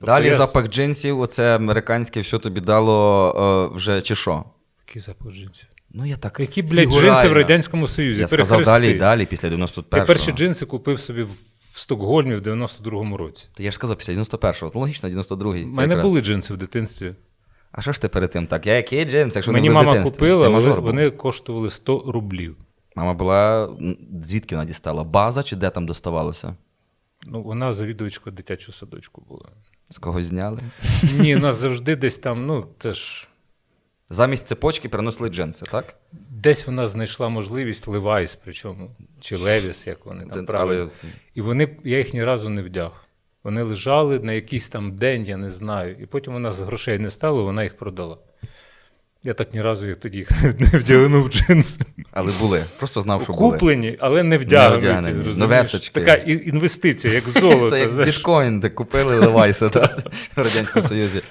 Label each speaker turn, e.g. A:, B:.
A: Далі
B: я-
A: запах джинсів, оце американське, все тобі дало е, вже чи що?
B: Який запах джинсів?
A: Ну, я так.
B: Які, блядь, джинси в Радянському Союзі?
A: Я сказав далі і
B: Перехрестись.
A: далі, після 91-го.
B: перші джинси купив собі в в Стокгольмі в 92-му році.
A: Та я ж сказав після 91-го. Ну, логічно, 92-й.
B: У
A: це
B: мене
A: якраз.
B: були джинси в дитинстві.
A: А що ж ти перед тим так? Я який джинс, якщо
B: Мені
A: не були в
B: мама
A: дитинстві?
B: купила,
A: Ти
B: вони,
A: мажор був.
B: вони коштували 100 рублів.
A: Мама була. м, Звідки вона дістала? База чи де там доставалося?
B: Ну, вона завідувачка дитячого садочку була.
A: З когось зняли?
B: Ні, нас завжди десь там, ну, це ж.
A: Замість цепочки приносили джинси, так?
B: Десь вона знайшла можливість Левайс, причому, чи Левіс, як вони там правильно. І вони, я їх ні разу не вдяг. Вони лежали на якийсь там день, я не знаю. І потім вона з грошей не стало, вона їх продала. Я так ні разу їх тоді не вдягнув джинси.
A: Але були. Просто знав, що були.
B: Куплені, але не вдягнуті.
A: Вдягнені. Новесочки.
B: Така інвестиція, як золото.
A: Це як біткоін, де купили Левайса в Радянському Союзі.